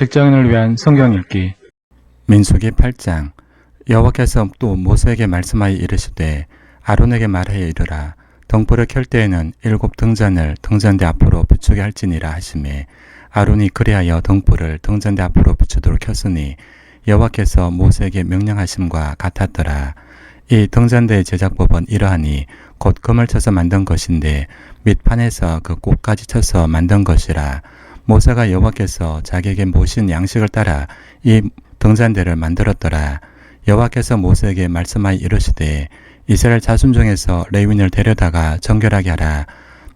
직장인을 위한 성경 읽기. 민수기 8장. 여호와께서 또 모세에게 말씀하여 이르시되 아론에게 말하여 이르라. 등불을 켤 때에는 일곱 등잔을 등잔대 앞으로 비추게 할지니라 하시매 아론이 그리하여 등불을 등잔대 앞으로 비추도록 켰으니 여호와께서 모세에게 명령하심과 같았더라. 이 등잔대의 제작법은 이러하니 곧 금을 쳐서 만든 것인데 밑판에서 그 꽃까지 쳐서 만든 것이라 모세가 여호와께서 자기에게 모신 양식을 따라 이 등잔대를 만들었더라. 여호와께서 모세에게 말씀하여 이르시되 이스라엘 자손 중에서 레위인을 데려다가 정결하게 하라.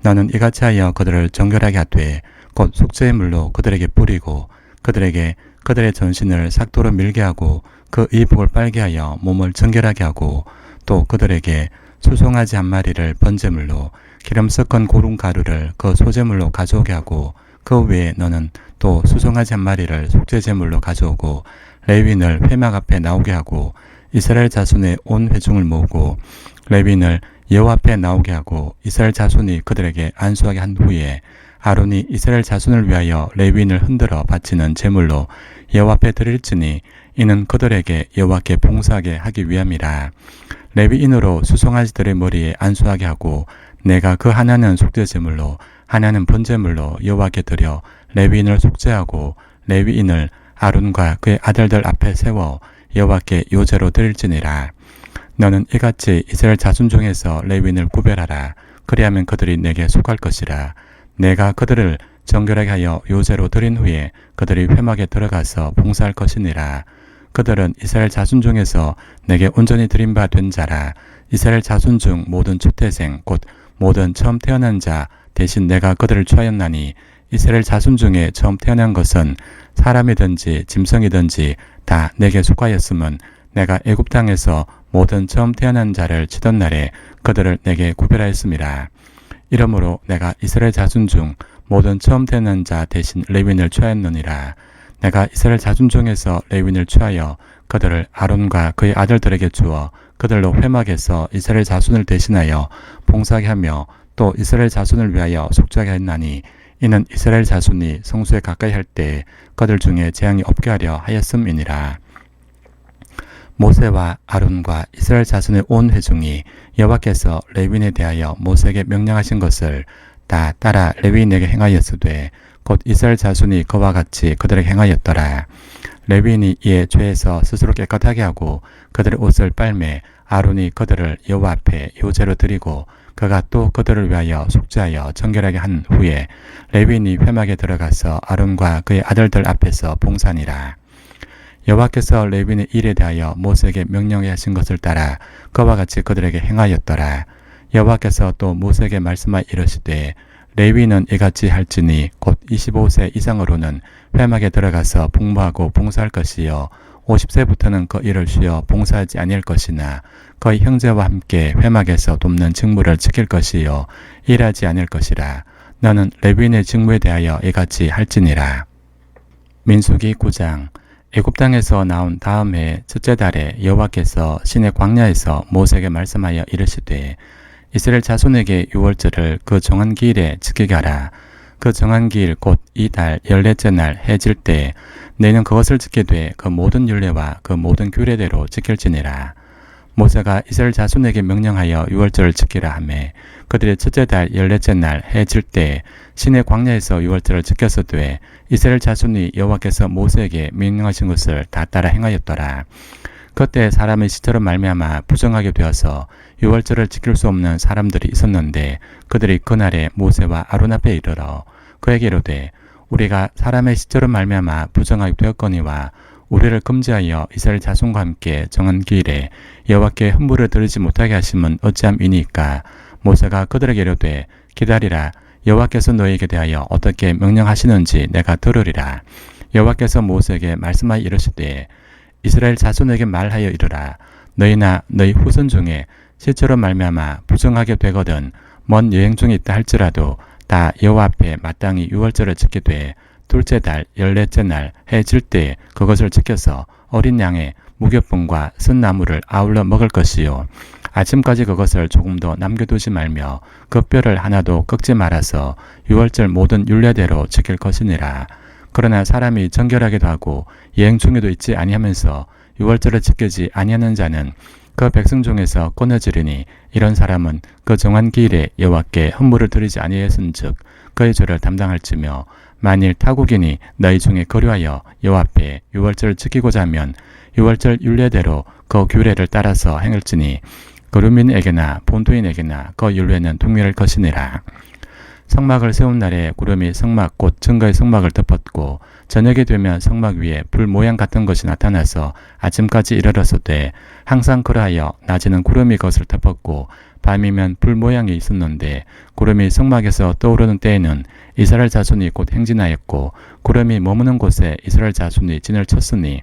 너는 이같이 하여 그들을 정결하게 하되 곧 속죄의 물로 그들에게 뿌리고 그들에게 그들의 전신을 삭도로 밀게 하고 그 이복을 빨게 하여 몸을 정결하게 하고 또 그들에게 수송아지 한 마리를 번제물로 기름 섞은 고른 가루를 그 소제물로 가져오게 하고 그 외에 너는 또 수송아지 한 마리를 속죄제물로 가져오고 레윈을 회막 앞에 나오게 하고 이스라엘 자손의 온 회중을 모으고 레윈을 여호와 앞에 나오게 하고 이스라엘 자손이 그들에게 안수하게 한 후에 아론이 이스라엘 자손을 위하여 레윈을 흔들어 바치는 제물로 여호와 앞에 드릴지니 이는 그들에게 여호와께 봉사하게 하기 위함이라. 레위인으로 수송아지들의 머리에 안수하게 하고 내가 그 하나는 속죄제물로 하나는 번제물로 여호와께 드려 레위인을 속죄하고 레위인을 아론과 그의 아들들 앞에 세워 여호와께 요제로 드릴지니라. 너는 이같이 이스라엘 자손 중에서 레위인을 구별하라. 그리하면 그들이 내게 속할 것이라. 내가 그들을 정결하게 하여 요제로 드린 후에 그들이 회막에 들어가서 봉사할 것이니라. 그들은 이스라엘 자손 중에서 내게 온전히 드린 바 된 자라. 이스라엘 자손 중 모든 초태생 곧 모든 처음 태어난 자 대신 내가 그들을 취하였나니 이스라엘 자손 중에 처음 태어난 것은 사람이든지 짐승이든지 다 내게 속하였음은 내가 애굽 땅에서 모든 처음 태어난 자를 치던 날에 그들을 내게 구별하였음이라 이러므로 내가 이스라엘 자손 중 모든 처음 태어난 자 대신 레윈을 취하였느니라. 내가 이스라엘 자손 중에서 레윈을 취하여 그들을 아론과 그의 아들들에게 주어 그들로 회막에서 이스라엘 자손을 대신하여 봉사하게 하며 또 이스라엘 자손을 위하여 속죄하게 했나니 이는 이스라엘 자손이 성수에 가까이 할 때 그들 중에 재앙이 없게 하려 하였음이니라. 모세와 아론과 이스라엘 자손의 온 회중이 여호와께서 레윈에 대하여 모세에게 명령하신 것을 다 따라 레윈에게 행하였으되 곧 이스라엘 자손이 그와 같이 그들에게 행하였더라. 레윈이 이에 죄에서 스스로 깨끗하게 하고 그들의 옷을 빨매 아론이 그들을 여호와 앞에 요제로 드리고 그가 또 그들을 위하여 속죄하여 정결하게 한 후에 레윈이 회막에 들어가서 아론과 그의 아들들 앞에서 봉산이라. 여호와께서 레윈의 일에 대하여 모세에게 명령해 하신 것을 따라 그와 같이 그들에게 행하였더라. 여호와께서 또 모세에게 말씀하여 이르시되 레위는 이같이 할지니 곧 25세 이상으로는 회막에 들어가서 복무하고 봉사할 것이요 50세부터는 그 일을 쉬어 봉사하지 아니할 것이나 거의 형제와 함께 회막에서 돕는 직무를 지킬 것이요 일하지 아니할 것이라. 너는 레위인의 직무에 대하여 이같이 할지니라. 민수기 9장. 애굽 땅에서 나온 다음 해 첫째 달에 여호와께서 신의 광야에서 모세에게 말씀하여 이르시되 이스라엘 자손에게 유월절을 그 정한 기일에 지키게 하라. 그 정한 기일 곧 이달 열넷째 날 해질 때 너희는 그것을 지게 돼 그 모든 율례와 그 모든 규례대로 지킬지니라. 모세가 이스라엘 자손에게 명령하여 유월절을 지키라 하매 그들의 첫째 달 열넷째 날 해질 때 신의 광야에서 유월절을 지켰어되 이스라엘 자손이 여호와께서 모세에게 명령하신 것을 다 따라 행하였더라. 그때 사람의 시체로 말미암아 부정하게 되어서 유월절을 지킬 수 없는 사람들이 있었는데 그들이 그날에 모세와 아론 앞에 이르러 그에게 이르되 우리가 사람의 시체로 말미암아 부정하게 되었거니와 우리를 금지하여 이스라엘 자손과 함께 정한 기일에 여호와께 hun부를 들으지 못하게 하심은 어찌함이니까? 모세가 그들에게 이르되 기다리라. 여호와께서 너희에게 대하여 어떻게 명령하시는지 내가 들으리라. 여호와께서 모세에게 말씀하여 이르시되 이스라엘 자손에게 말하여 이르라. 너희나 너희 후손 중에 실제로 말미암아 부정하게 되거든 먼 여행 중에 있다 할지라도 다 여호와 앞에 마땅히 유월절을 돼 둘째 달 열넷째 날 해 질때 그것을 지켜서 어린 양의 무교병과 쓴나무를 아울러 먹을 것이요. 아침까지 그것을 조금도 남겨두지 말며 그 뼈를 하나도 꺾지 말아서 유월절 모든 율례대로 지킬 것이니라. 그러나 사람이 정결하게도 하고 여행 중에도 있지 아니하면서 유월절을 지키지 아니하는 자는 그 백성 중에서 끊어지리니 이런 사람은 그 정한 기일에 여호와께 헌물을 드리지 아니하였은즉 그의 죄를 담당할지며 만일 타국인이 너희 중에 거류하여 여호와 앞에 유월절을 지키고자 하면 유월절 율례대로 그 규례를 따라서 행할지니 거류민에게나 본토인에게나 그 율례는 동일할 것이니라. 성막을 세운 날에 구름이 성막 곧 증거의 성막을 덮었고 저녁이 되면 성막 위에 불 모양 같은 것이 나타나서 아침까지 이르렀을때 항상 그러하여 낮에는 구름이 그것을 덮었고 밤이면 불 모양이 있었는데 구름이 성막에서 떠오르는 때에는 이스라엘 자손이 곧 행진하였고 구름이 머무는 곳에 이스라엘 자손이 진을 쳤으니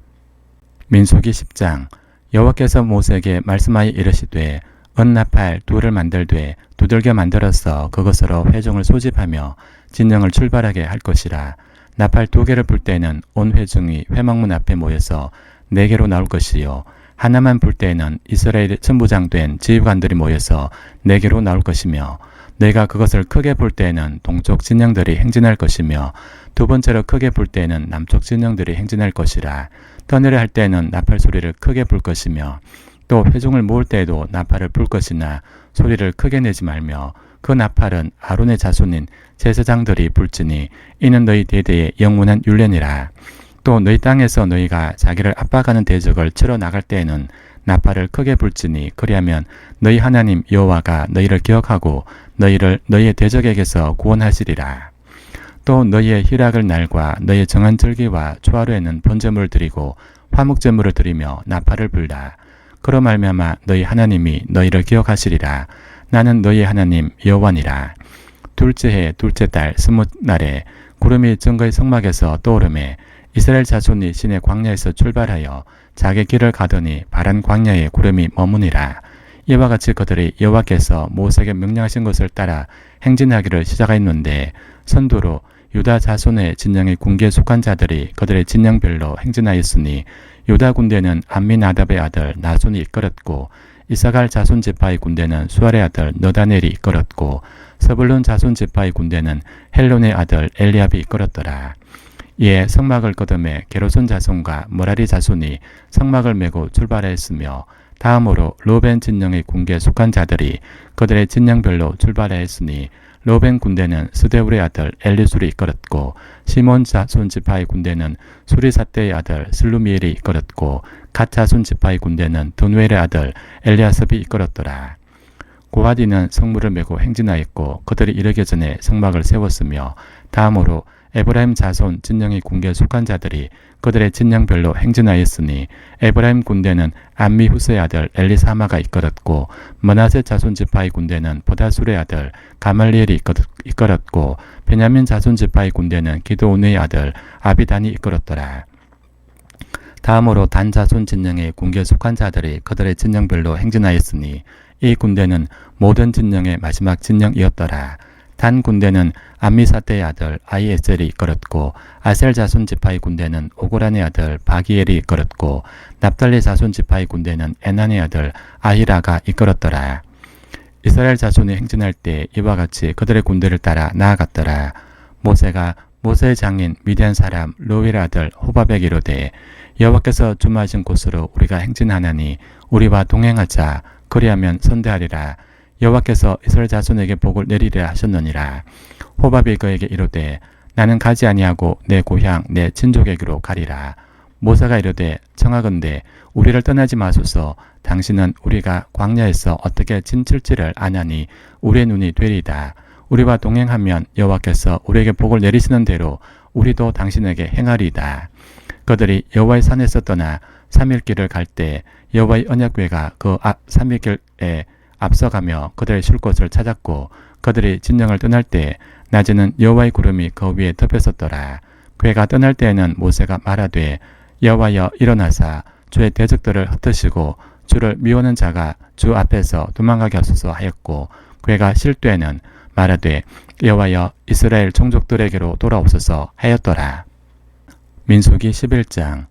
민수기 10장 여호와께서 모세에게 말씀하여 이르시되 은나팔 둘을 만들되 두들겨 만들어서 그것으로 회중을 소집하며 진영을 출발하게 할 것이라. 나팔 두 개를 불 때는 온 회중이 회막문 앞에 모여서 네 개로 나올 것이요. 하나만 불 때에는 이스라엘 천부장된 지휘관들이 모여서 네 개로 나올 것이며 내가 그것을 크게 불 때에는 동쪽 진영들이 행진할 것이며 두 번째로 크게 불 때에는 남쪽 진영들이 행진할 것이라 터널을 할 때에는 나팔 소리를 크게 불 것이며 또 회중을 모을 때에도 나팔을 불 것이나 소리를 크게 내지 말며 그 나팔은 아론의 자손인 제사장들이 불지니 이는 너희 대대의 영원한 율례니라. 또 너희 땅에서 너희가 자기를 압박하는 대적을 치러 나갈 때에는 나팔을 크게 불지니 그리하면 너희 하나님 여호와가 너희를 기억하고 너희를 너희의 대적에게서 구원하시리라. 또 너희의 희락을 날과 너희의 정한 절기와 초하루에는 번제물을 드리고 화목제물을 드리며 나팔을 불라. 그로 말미암아 너희 하나님이 너희를 기억하시리라. 나는 너희 하나님 여호와니라. 둘째 해 둘째 달 스무 날에 구름이 증거의 성막에서 떠오르매 이스라엘 자손이 신의 광야에서 출발하여 자기 길을 가더니 바란 광야에 구름이 머무니라. 이와 같이 그들이 여호와께서 모세에게 명령하신 것을 따라 행진하기를 시작하였는데 선두로 유다 자손의 진영의 군계에 속한 자들이 그들의 진영별로 행진하였으니 유다 군대는 암미나답의 아들 나손이 이끌었고 이사갈 자손 지파의 군대는 수알의 아들 너다넬이 이끌었고 서불론 자손 지파의 군대는 헬론의 아들 엘리압이 이끌었더라. 이에 성막을 거듭해 게로손 자손과 모라리 자손이 성막을 메고 출발하였으며 다음으로 로벤 진영의 군계에 속한 자들이 그들의 진영별로 출발하였으니 로벤 군대는 스데울의 아들 엘리술이 이끌었고 시몬 자손 지파의 군대는 수리사떼의 아들 슬루미엘이 이끌었고 갓 자손 지파의 군대는 드누엘의 아들 엘리아섭이 이끌었더라. 고하디는 성물을 메고 행진하였고 그들이 이르기 전에 성막을 세웠으며 다음으로 에브라임 자손 진영의 군계에 속한 자들이 그들의 진영별로 행진하였으니 에브라임 군대는 암미 후스의 아들 엘리사마가 이끌었고 머나세 자손 지파의 군대는 보다술의 아들 가말리엘이 이끌었고 베냐민 자손 지파의 군대는 기도온의 아들 아비단이 이끌었더라. 다음으로 단 자손 진영의 군계에 속한 자들이 그들의 진영별로 행진하였으니 이 군대는 모든 진영의 마지막 진영이었더라. 단 군대는 암미사떼의 아들 아이에셀이 이끌었고 아셀 자손 지파의 군대는 오고란의 아들 바기엘이 이끌었고 납달리 자손 지파의 군대는 에난의 아들 아히라가 이끌었더라. 이스라엘 자손이 행진할 때 이와 같이 그들의 군대를 따라 나아갔더라. 모세가 모세의 장인 미디안 사람 로윌 아들 호바백이 이르되 여호와께서 주마신 곳으로 우리가 행진하나니 우리와 동행하자 그리하면 선대하리라. 여호와께서 이스라엘 자손에게 복을 내리리라 하셨느니라. 호밥이 그에게 이르되 나는 가지 아니하고 내 고향 내 친족에게로 가리라. 모세가 이르되 청하건대 우리를 떠나지 마소서 당신은 우리가 광야에서 어떻게 진칠지를 아냐니 우리의 눈이 되리다 우리와 동행하면 여호와께서 우리에게 복을 내리시는 대로 우리도 당신에게 행하리이다 그들이 여호와의 산에서 떠나 삼일 길을 갈 때 여호와의 언약궤가 그앞 삼일 길에 앞서가며 그들의 쉴 곳을 찾았고 그들이 진영을 떠날 때 낮에는 여호와의 구름이 그 위에 덮였었더라. 괴가 떠날 때에는 모세가 말하되 여호와여 일어나사. 주의 대적들을 흩으시고 주를 미워하는 자가 주 앞에서 도망가게 하소서 하였고 괴가 쉴 때에는 말하되 여호와여 이스라엘 종족들에게로 돌아오소서 하였더라. 민수기 11장.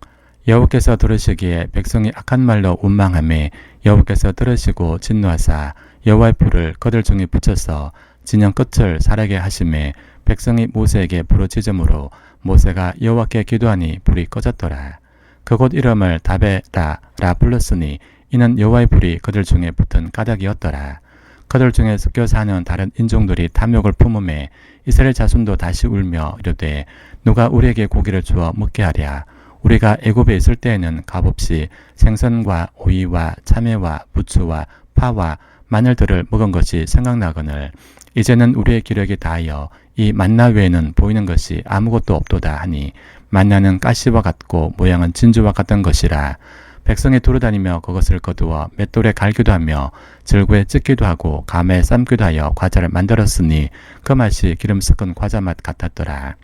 여호와께서 들으시기에 백성이 악한 말로 원망함에 여호와께서 들으시고 진노하사 여호와의 불을 그들 중에 붙여서 진영 끝을 사르게 하심에 백성이 모세에게 부르짖음으로 모세가 여호와께 기도하니 불이 꺼졌더라. 그곳 이름을 다베라라 불렀으니 이는 여호와의 불이 그들 중에 붙은 까닭이었더라. 그들 중에 섞여 사는 다른 인종들이 탐욕을 품음에 이스라엘 자손도 다시 울며 이르되 누가 우리에게 고기를 주어 먹게 하랴. 우리가 애굽에 있을 때에는 값없이 생선과 오이와 참외와 부추와 파와 마늘들을 먹은 것이 생각나거늘 이제는 우리의 기력이 다하여 이 만나 외에는 보이는 것이 아무것도 없도다 하니 만나는 가시와 같고 모양은 진주와 같던 것이라 백성이 두루다니며 그것을 거두어 맷돌에 갈기도 하며 절구에 찢기도 하고 감에 삶기도 하여 과자를 만들었으니 그 맛이 기름 섞은 과자 맛 같았더라.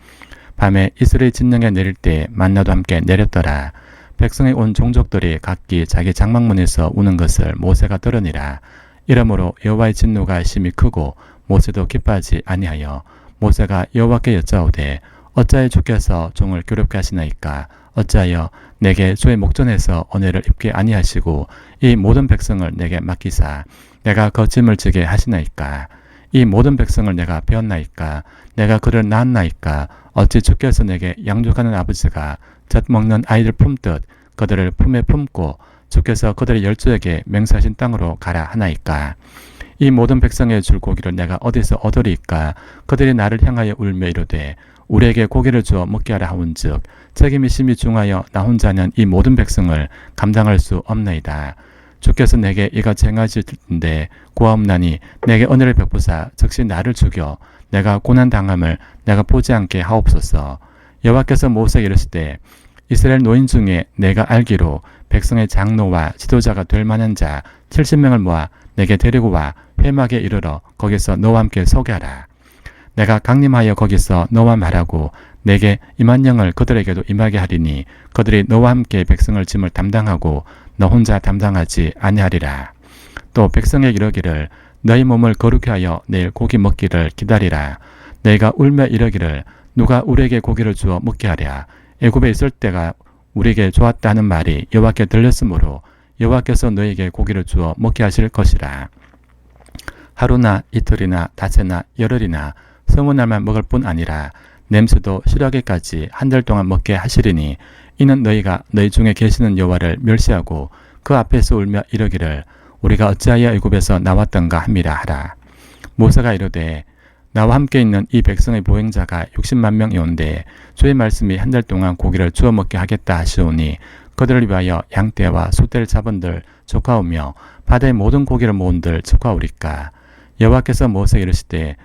밤에 이스라엘 진영에 내릴 때 만나도 함께 내렸더라. 백성이 온 종족들이 각기 자기 장막문에서 우는 것을 모세가 들으니라. 이러므로 여호와의 진노가 심히 크고 모세도 기뻐하지 아니하여 모세가 여호와께 여짜오되 어찌하여 주께서 종을 괴롭게 하시나이까 어찌하여 내게 주의 목전에서 은혜를 입게 아니하시고 이 모든 백성을 내게 맡기사 내가 거짓을 지게 하시나이까 이 모든 백성을 내가 배웠나이까 내가 그를 낳았나이까? 어찌 주께서 내게 양육하는 아버지가 젖 먹는 아이를 품듯 그들을 품에 품고 주께서 그들의 열조에게 맹세하신 땅으로 가라 하나이까? 이 모든 백성의 줄 고기를 내가 어디서 얻으리이까? 그들이 나를 향하여 울며 이르되 우리에게 고기를 주어 먹게 하라 하온즉 책임이 심히 중하여 나 혼자는 이 모든 백성을 감당할 수 없나이다. 주께서 내게 이가 쟁하실 텐데 고하옵나니 내게 은혜를 베푸사 즉시 나를 죽여 내가 고난 당함을 내가 보지 않게 하옵소서. 여호와께서 모세에게 이르시되 이스라엘 노인 중에 내가 알기로 백성의 장로와 지도자가 될 만한 자 70명을 모아 내게 데리고 와 회막에 이르러 거기서 너와 함께 서게 하라. 내가 강림하여 거기서 너와 말하고 내게 임한 영을 그들에게도 임하게 하리니 그들이 너와 함께 백성을 짐을 담당하고 너 혼자 담당하지 아니하리라. 또 백성에게 이르기를 너희 몸을 거룩히 하여 내일 고기 먹기를 기다리라. 내가 울며 이르기를 누가 우리에게 고기를 주어 먹게 하랴. 애굽에 있을 때가 우리에게 좋았다 하는 말이 여호와께 들렸으므로 여호와께서 너에게 고기를 주어 먹게 하실 것이라. 하루나 이틀이나 닷새나 열흘이나 성은 날만 먹을 뿐 아니라 냄새도 싫어하기까지 한 달 동안 먹게 하시리니 이는 너희가 너희 중에 계시는 여호와를 멸시하고 그 앞에서 울며 이르기를 우리가 어찌하여 애굽에서 나왔던가 함이라 하라. 모세가 이르되 나와 함께 있는 이 백성의 보행자가 60만 명이온데 주의 말씀이 한 달 동안 고기를 주어 먹게 하겠다 하시오니 그들을 위하여 양떼와 소떼를 잡은들 조카오며 바다의 모든 고기를 모은들 조카오리까 여호와께서 모세에게 이르시되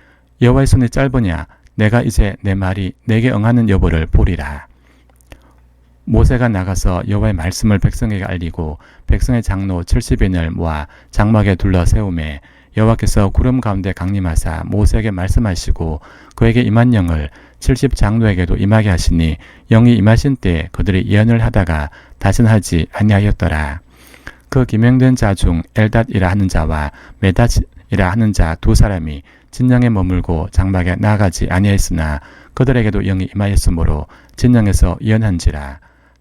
여호와의 손이 짧으냐 내가 이제 내 말이 내게 응하는 여부를 보리라. 모세가 나가서 여호와의 말씀을 백성에게 알리고 백성의 장로 70인을 모아 장막에 둘러 세우매 여호와께서 구름 가운데 강림하사 모세에게 말씀하시고 그에게 임한 영을 70 장로에게도 임하게 하시니 영이 임하신 때 그들이 예언을 하다가 다신 하지 아니하였더라. 그 기명된 자 중 엘닷이라 하는 자와 메닷이라 하는 자 두 사람이 진영에 머물고 장막에 나아가지 아니하였으나 그들에게도 영이 임하였으므로 진영에서 예언한지라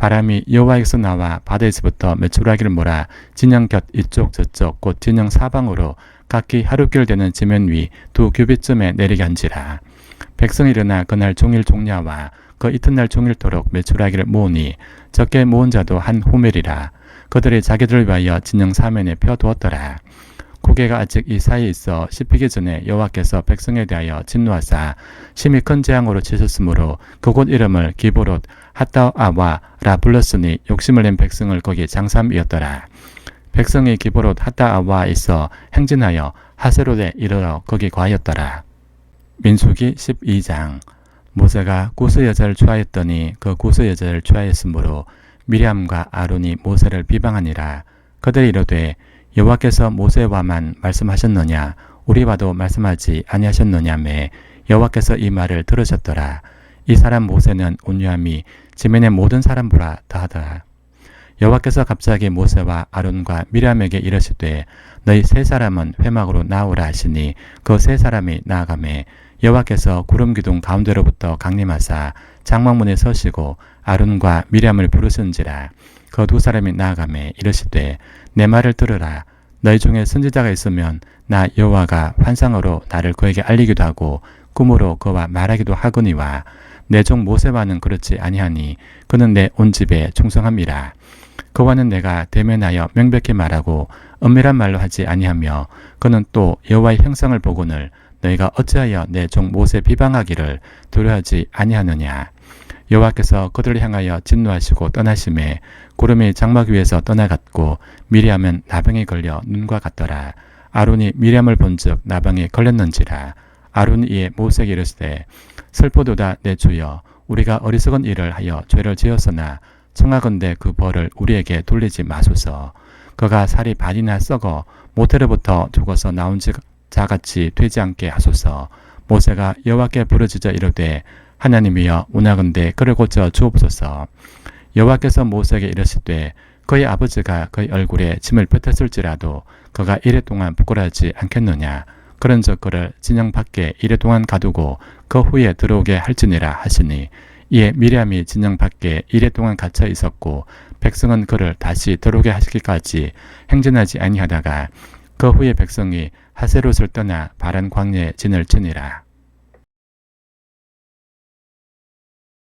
바람이 여호와에게서 나와 바다에서부터 메추라기를 몰아 진영 곁 이쪽 저쪽 곧 진영 사방으로 각기 하루길 되는 지면 위 두 규빗쯤에 내리게 한지라. 백성이 일어나 그날 종일 종려와 그 이튿날 종일토록 메추라기를 모으니 적게 모은 자도 한 호멜이라. 그들이 자기들을 위하여 진영 사면에 펴두었더라. 고개가 아직 이 사이에 있어 씹히기 전에 여호와께서 백성에 대하여 진노하사 심히 큰 재앙으로 치셨으므로 그곳 이름을 기브롯 핫다아와라 불렀으니 욕심을 낸 백성을 거기 장삼이었더라. 백성이 기브롯 핫다아와에 있어 행진하여 하세롯에 이르러 거기 과하였더라. 민수기 12장 모세가 구스 여자를 취하였더니 그 구스 여자를 취하였으므로 미리암과 아론이 모세를 비방하니라. 그들이 이르되 여호와께서 모세와만 말씀하셨느냐 우리와도 말씀하지 아니하셨느냐매 여호와께서 이 말을 들으셨더라. 이 사람 모세는 온유함이 지면의 모든 사람보다 더하더라. 여호와께서 갑자기 모세와 아론과 미리암에게 이르시되 너희 세 사람은 회막으로 나오라 하시니 그 세 사람이 나아가매 여호와께서 구름 기둥 가운데로부터 강림하사 장막문에 서시고 아론과 미리암을 부르신지라 그 두 사람이 나아가매 이르시되 내 말을 들으라 너희 중에 선지자가 있으면 나 여호와가 환상으로 나를 그에게 알리기도 하고 꿈으로 그와 말하기도 하거니와 내 종 모세와는 그렇지 아니하니 그는 내 온 집에 충성함이라 그와는 내가 대면하여 명백히 말하고 은밀한 말로 하지 아니하며 그는 또 여호와의 형상을 보고는 너희가 어찌하여 내 종 모세 비방하기를 두려워하지 아니하느냐? 여호와께서 그들을 향하여 진노하시고 떠나심에 구름이 장막 위에서 떠나갔고 미리암은 나병에 걸려 눈과 같더라. 아론이 미리암을 본즉 나병에 걸렸는지라. 아론이 이에 모세에게 이르시되 슬프도다 내 주여 우리가 어리석은 일을 하여 죄를 지었으나 청하건대 그 벌을 우리에게 돌리지 마소서. 그가 살이 반이나 썩어 모태로부터 죽어서 나온 자같이 되지 않게 하소서. 모세가 여호와께 부르짖어 이르되 하나님이여 운하건대 그를 고쳐 주옵소서. 여호와께서 모세에게 이르시되 그의 아버지가 그의 얼굴에 짐을 뱉었을지라도 그가 이래 동안 부끄러하지 않겠느냐. 그런즉 그를 진영 밖에 이래 동안 가두고 그 후에 들어오게 할지니라 하시니 이에 미리암이 진영 밖에 이래 동안 갇혀 있었고 백성은 그를 다시 들어오게 하시기까지 행진하지 아니하다가 그 후에 백성이 하세롯을 떠나 바란 광야에 진을 치니라.